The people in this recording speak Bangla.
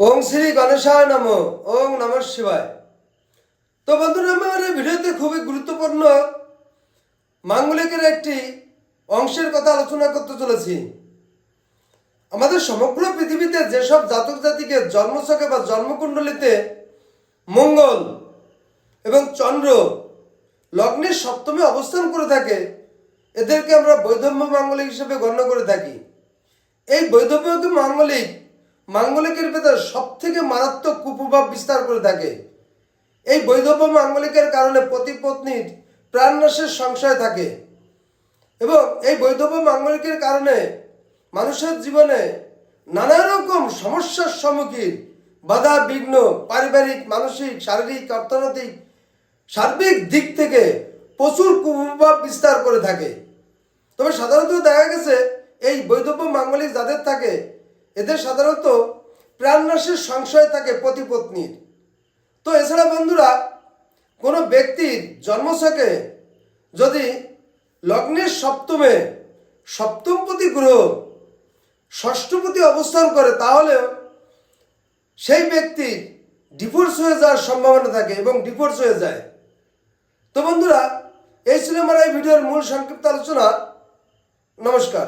ওং শ্রী গণেশায় নম, ওং নম শিবায়। তো বন্ধুরা, আমার এই ভিডিওতে খুবই গুরুত্বপূর্ণ মাঙ্গলিকের একটি অংশের কথা আলোচনা করতে চলেছি। আমাদের সমগ্র পৃথিবীতে যেসব জাতক জাতিকে জন্মছকে বা জন্মকুণ্ডলিতে মঙ্গল এবং চন্দ্র লগ্নের সপ্তমে অবস্থান করে থাকে, এদেরকে আমরা বৈধব্য মাঙ্গলিক হিসেবে গণ্য করে থাকি। এই বৈধব্য মাঙ্গলিক মাঙ্গলিকের ভেতর সব থেকে মারাত্মক কুপ্রভাব বিস্তার করে থাকে। এই বৈধব্য মাঙ্গলিকের কারণে পতি পত্নীর প্রাণনাশের সংশয় থাকে এবং এই বৈধব্য মাঙ্গলিকের কারণে মানুষের জীবনে নানা রকম সমস্যার সম্মুখীন, বাধা, বিঘ্ন, পারিবারিক, মানসিক, শারীরিক, অর্থনৈতিক, সার্বিক দিক থেকে প্রচুর কুপ্রভাব বিস্তার করে থাকে। তবে সাধারণত দেখা গেছে, এই বৈধব্য মাঙ্গলিক যাদের থাকে এদের সাধারণত প্রাণনাশের সংশয় থাকে পতিপত্নীর তো এছাড়া বন্ধুরা, কোনো ব্যক্তির জন্মছকে যদি লগ্নের সপ্তমে সপ্তমপতি গ্রহ ষষ্ঠপতি অবস্থান করে তাহলে সেই ব্যক্তি ডিভোর্স হয়ে যাওয়ার সম্ভাবনা থাকে এবং ডিভোর্স হয়ে যায়। তো বন্ধুরা, এই ছিল আমার এই ভিডিওর মূল সংক্ষিপ্ত আলোচনা। নমস্কার।